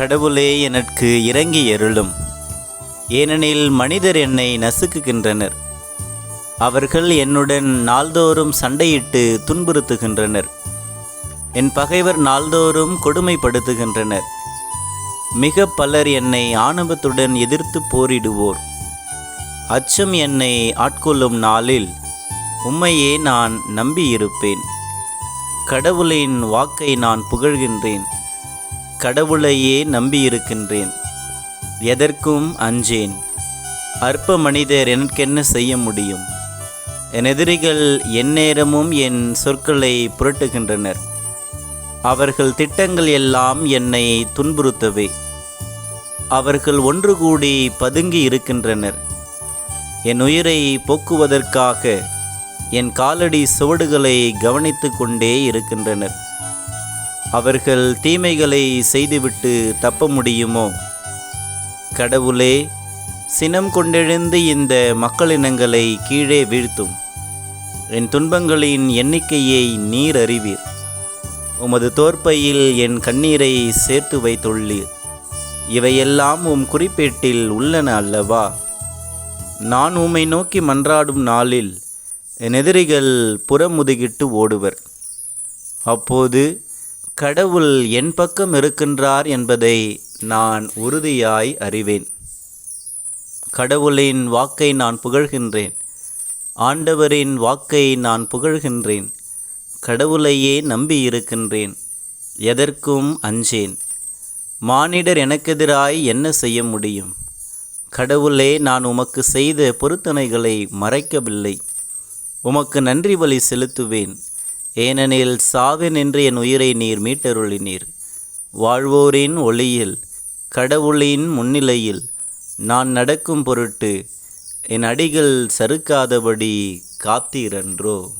கடவுளே எனக்கு இறங்கி எருளும். ஏனெனில் மனிதர் என்னை நசுக்குகின்றனர். அவர்கள் என்னுடன் நாள்தோறும் சண்டையிட்டு துன்புறுத்துகின்றனர். என் பகைவர் நாள்தோறும் கொடுமைப்படுத்துகின்றனர். மிக பலர் என்னை ஆணவத்துடன் எதிர்த்து போரிடுவோர். அச்சம் என்னை ஆட்கொள்ளும் நாளில் உம்மையே நான் நம்பியிருப்பேன். கடவுளின் வாக்கை நான் புகழ்கின்றேன். கடவுளையே நம்பியிருக்கின்றேன். எதற்கும் அஞ்சேன். அற்ப மனிதர் எனக்கென்ன செய்ய முடியும்? என் எதிரிகள் எந்நேரமும் என் சொற்களை புரட்டுகின்றனர். அவர்கள் திட்டங்கள் எல்லாம் என்னை துன்புறுத்தவே. அவர்கள் ஒன்று கூடி பதுங்கி இருக்கின்றனர். என் உயிரை போக்குவதற்காக என் காலடி சுவடுகளை கவனித்து கொண்டே இருக்கின்றனர். அவர்கள் தீமைகளை செய்துவிட்டு தப்ப முடியுமோ? கடவுளே சினம் கொண்டெழுந்து இந்த மக்களினங்களை கீழே வீழ்த்தும். என் துன்பங்களின் எண்ணிக்கையை நீர் அறிவீர். உமது தோற்பையில் என் கண்ணீரை சேர்த்து வைத்துள்ளீர். இவையெல்லாம் உம் குறிப்பேட்டில் உள்ளன அல்லவா? நான் உம்மை நோக்கி மன்றாடும் நாளில் என் எதிரிகள் புறமுதுகிட்டு ஓடுவர். அப்போது கடவுள் என் பக்கம் இருக்கின்றார் என்பதை நான் உறுதியாய் அறிவேன். கடவுளின் வாக்கை நான் புகழ்கின்றேன். ஆண்டவரின் வாக்கை நான் புகழ்கின்றேன். கடவுளையே நம்பியிருக்கின்றேன். எதற்கும் அஞ்சேன். மானிடர் எனக்கெதிராய் என்ன செய்ய முடியும்? கடவுளே நான் உமக்கு செய்த பொருத்தனைகளை மறைக்கவில்லை. உமக்கு நன்றி வழி செலுத்துவேன். ஏனெனில் சாவேன் நின்று என் உயிரை நீர் மீட்டருளினீர். வாழ்வோரின் ஒளியில் கடவுளின் முன்னிலையில் நான் நடக்கும் பொருட்டு என் அடிகள் சறுக்காதபடி காத்தீரன்றோ?